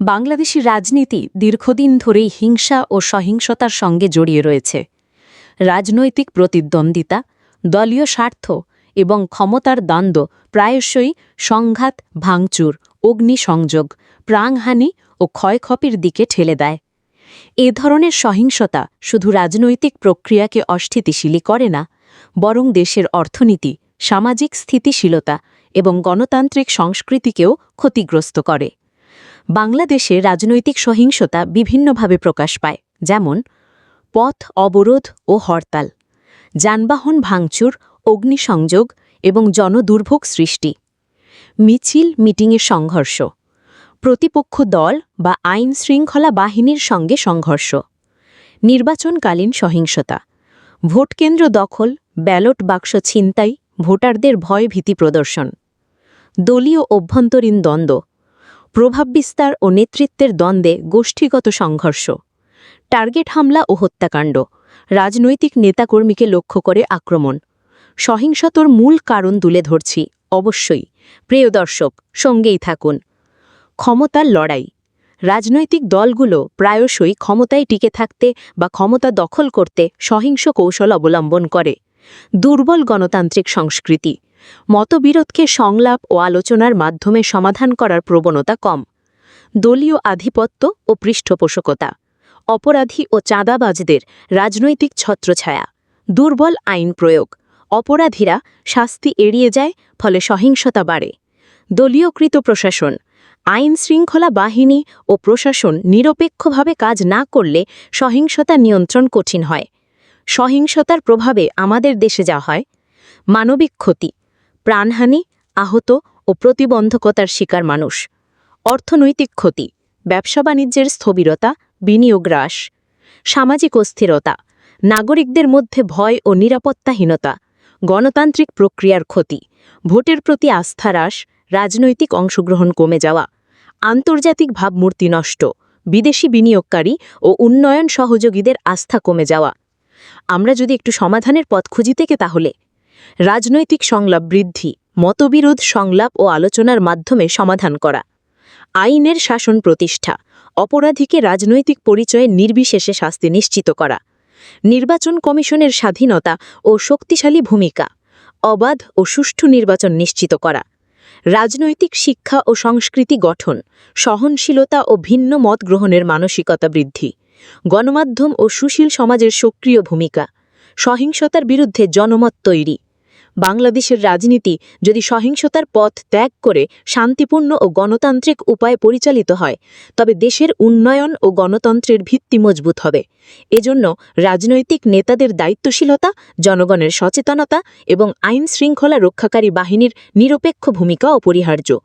বাংলাদেশি রাজনীতি দীর্ঘদিন ধরেই হিংসা ও সহিংসতার সঙ্গে জড়িয়ে রয়েছে। রাজনৈতিক প্রতিদ্বন্দ্বিতা, দলীয় স্বার্থ এবং ক্ষমতার দ্বন্দ্ব প্রায়শই সংঘাত, ভাঙচুর, অগ্নিসংযোগ, প্রাণহানি ও ক্ষয়ক্ষপির দিকে ঠেলে দেয়। এ ধরনের সহিংসতা শুধু রাজনৈতিক প্রক্রিয়াকে অস্থিতিশীলী করে না, বরং দেশের অর্থনীতি, সামাজিক স্থিতিশীলতা এবং গণতান্ত্রিক সংস্কৃতিকেও ক্ষতিগ্রস্ত করে। বাংলাদেশে রাজনৈতিক সহিংসতা বিভিন্নভাবে প্রকাশ পায়, যেমন পথ অবরোধ ও হরতাল, যানবাহন ভাঙচুর, অগ্নিসংযোগ এবং জনদুর্ভোগ সৃষ্টি, মিছিল, মিটিংয়ের সংঘর্ষ, প্রতিপক্ষ দল বা আইন শৃঙ্খলা বাহিনীর সঙ্গে সংঘর্ষ, নির্বাচনকালীন সহিংসতা ভোটকেন্দ্র দখল, ব্যালট বাক্স ছিনতাই, ভোটারদের ভয়ভীতি প্রদর্শন, দলীয় অভ্যন্তরীণ দ্বন্দ্ব প্রভাব বিস্তার ও নেতৃত্বের দ্বন্দ্বে গোষ্ঠীগত সংঘর্ষ, টার্গেট হামলা ও হত্যাকাণ্ড, রাজনৈতিক নেতাকর্মীকে লক্ষ্য করে আক্রমণ। সহিংসতর মূল কারণ তুলে ধরছি অবশ্যই। প্রিয় দর্শক, সঙ্গেই থাকুন। ক্ষমতার লড়াই। রাজনৈতিক দলগুলো প্রায়শই ক্ষমতায় টিকে থাকতে বা ক্ষমতা দখল করতে সহিংস কৌশল অবলম্বন করে। দুর্বল গণতান্ত্রিক সংস্কৃতি। মতবিরোধকে সংলাপ ও আলোচনার মাধ্যমে সমাধান করার প্রবণতা কম। দলীয় আধিপত্য ও পৃষ্ঠপোষকতা। অপরাধী ও চাঁদাবাজদের রাজনৈতিক ছত্রছায়া। দুর্বল আইন প্রয়োগ। অপরাধীরা শাস্তি এড়িয়ে যায়, ফলে সহিংসতা বাড়ে। দলীয়কৃত প্রশাসন। আইন শৃঙ্খলা বাহিনী ও প্রশাসন নিরপেক্ষভাবে কাজ না করলে সহিংসতা নিয়ন্ত্রণ কঠিন হয়। সহিংসতার প্রভাবে আমাদের দেশে যা হয়, মানবিক ক্ষতি, প্রাণহানি, আহত ও প্রতিবন্ধকতার শিকার মানুষ, অর্থনৈতিক ক্ষতি, ব্যবসা বাণিজ্যের স্থবিরতা, বিনিয়োগ হ্রাস, সামাজিক অস্থিরতা, নাগরিকদের মধ্যে ভয় ও নিরাপত্তাহীনতা, গণতান্ত্রিক প্রক্রিয়ার ক্ষতি, ভোটের প্রতি আস্থা হ্রাস, রাজনৈতিক অংশগ্রহণ কমে যাওয়া, আন্তর্জাতিক ভাবমূর্তি নষ্ট, বিদেশি বিনিয়োগকারী ও উন্নয়ন সহযোগীদের আস্থা কমে যাওয়া। আমরা যদি একটু সমাধানের পথ খুঁজি থেকে তাহলে। রাজনৈতিক সংলাপ বৃদ্ধি, মতবিরোধ সংলাপ ও আলোচনার মাধ্যমে সমাধান করা। আইনের শাসন প্রতিষ্ঠা, অপরাধীকে রাজনৈতিক পরিচয়ে নির্বিশেষে শাস্তি নিশ্চিত করা। নির্বাচন কমিশনের স্বাধীনতা ও শক্তিশালী ভূমিকা, অবাধ ও সুষ্ঠু নির্বাচন নিশ্চিত করা। রাজনৈতিক শিক্ষা ও সংস্কৃতি গঠন, সহনশীলতা ও ভিন্ন মত গ্রহণের মানসিকতা বৃদ্ধি। গণমাধ্যম ও সুশীল সমাজের সক্রিয় ভূমিকা। সহিংসতার বিরুদ্ধে জনমত তৈরি। বাংলাদেশের রাজনীতি যদি সহিংসতার পথ ত্যাগ করে শান্তিপূর্ণ ও গণতান্ত্রিক উপায়ে পরিচালিত হয়, তবে দেশের উন্নয়ন ও গণতন্ত্রের ভিত্তি মজবুত হবে। এজন্য রাজনৈতিক নেতাদের দায়িত্বশীলতা, জনগণের সচেতনতা এবং আইন শৃঙ্খলা রক্ষাকারী বাহিনীর নিরপেক্ষ ভূমিকা অপরিহার্য।